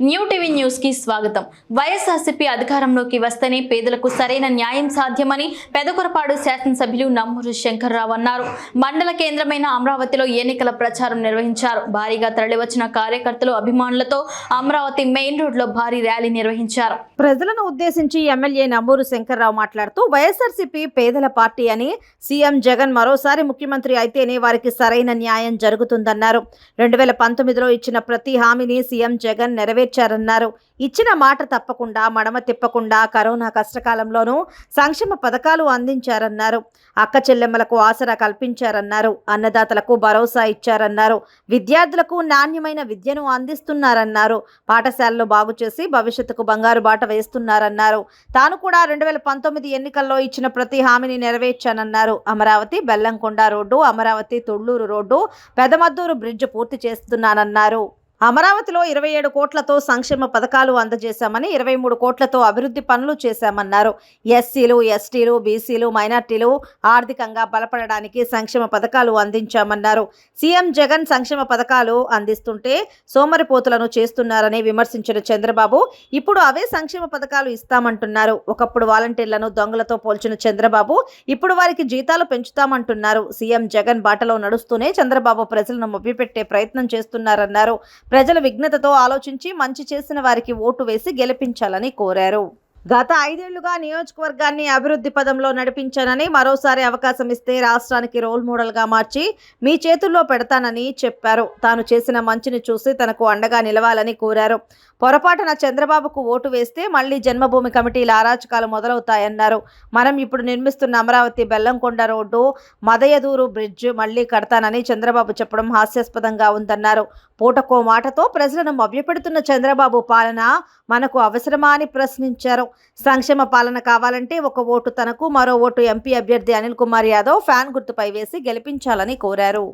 New TV న్యూస్కి స్వాగతం. వైఎస్ఆర్సీపీ అధికారంలోకి వస్తేనే పేదలకు సరైన న్యాయం సాధ్యమని పెదకొరపాడు శాసనసభ్యులు నమ్మూరు శంకర్రావు అన్నారు. మండల కేంద్రమైన అమరావతిలో ఎన్నికల ప్రచారం నిర్వహించారు. భారీగా తరలివచ్చిన కార్యకర్తలు అభిమానులతో అమరావతి మెయిన్ రోడ్లో భారీ ర్యాలీ నిర్వహించారు. ప్రజలను ఉద్దేశించి ఎమ్మెల్యే నమ్మూరు శంకర్రావు మాట్లాడుతూ వైఎస్ఆర్సీపీ పేదల పార్టీ అని సీఎం జగన్ మరోసారి ముఖ్యమంత్రి అయితేనే వారికి సరైన న్యాయం జరుగుతుందన్నారు. రెండు వేల పంతొమ్మిదిలో ఇచ్చిన ప్రతి హామీని సీఎం జగన్ నెరవేర్చారన్నారు. ఇచ్చిన మాట తప్పకుండా మడమ తిప్పకుండా కరోనా కష్టకాలంలోనూ సంక్షేమ పథకాలు అందించారన్నారు. అక్క చెల్లెమ్మలకు ఆసరా కల్పించారన్నారు. అన్నదాతలకు భరోసా ఇచ్చారన్నారు. విద్యార్థులకు నాణ్యమైన విద్యను అందిస్తున్నారన్నారు. పాఠశాలలు బాగు చేసి భవిష్యత్తుకు బంగారు బాట వేస్తున్నారన్నారు. తాను కూడా రెండు వేల పంతొమ్మిది ఎన్నికల్లో ఇచ్చిన ప్రతి హామీని నెరవేర్చానన్నారు. Amaravati Bellamkonda road Amaravati Thulluru road Pedamadduru bridge పూర్తి చేస్తున్నానన్నారు. అమరావతిలో ఇరవై ఏడు కోట్లతో సంక్షేమ పథకాలు అందజేశామని ఇరవై మూడు కోట్లతో అభివృద్ధి పనులు చేశామన్నారు. ఎస్సీలు ఎస్టీలు బీసీలు మైనార్టీలు ఆర్థికంగా బలపడడానికి సంక్షేమ పథకాలు అందించామన్నారు. సీఎం జగన్ సంక్షేమ పథకాలు అందిస్తుంటే సోమరిపోతులను చేస్తున్నారని విమర్శించిన చంద్రబాబు ఇప్పుడు అవే సంక్షేమ పథకాలు ఇస్తామంటున్నారు. ఒకప్పుడు వాలంటీర్లను దొంగలతో పోల్చిన చంద్రబాబు ఇప్పుడు వారికి జీతాలు పెంచుతామంటున్నారు. సీఎం జగన్ బాటలో నడుస్తూనే చంద్రబాబు ప్రజలను మొబ్బిపెట్టే ప్రయత్నం చేస్తున్నారన్నారు. ప్రజల విఘ్నతతో ఆలోచించి మంచి చేసిన వారికి ఓటు వేసి గెలిపించాలని కోరారు. గత ఐదేళ్ళుగా నియోజకవర్గాన్ని అభివృద్ధి పదంలో నడిపించానని మరోసారి అవకాశం ఇస్తే రాష్ట్రానికి రోల్ మోడల్గా మార్చి మీ చేతుల్లో పెడతానని చెప్పారు. తాను చేసిన మంచిని చూసి తనకు అండగా నిలవాలని కోరారు. పొరపాటున చంద్రబాబుకు ఓటు వేస్తే మళ్ళీ జన్మభూమి కమిటీల అరాచకాలు మొదలవుతాయన్నారు. మనం ఇప్పుడు నిర్మిస్తున్న అమరావతి బెల్లంకొండ రోడ్డు మదయదూరు బ్రిడ్జ్ మళ్ళీ కడతానని చంద్రబాబు చెప్పడం హాస్యాస్పదంగా ఉందన్నారు. పూటకో మాటతో ప్రజలను మభ్యపెడుతున్న చంద్రబాబు పాలన మనకు అవసరమా అని ప్రశ్నించారు. సంక్షేమ పాలన కావాలంటే ఒక ఓటు తనకు మరో ఓటు ఎంపీ అభ్యర్థి అనిల్ కుమార్ యాదవ్ ఫ్యాన్ గుర్తుపై వేసి గెలిపించాలని కోరారు.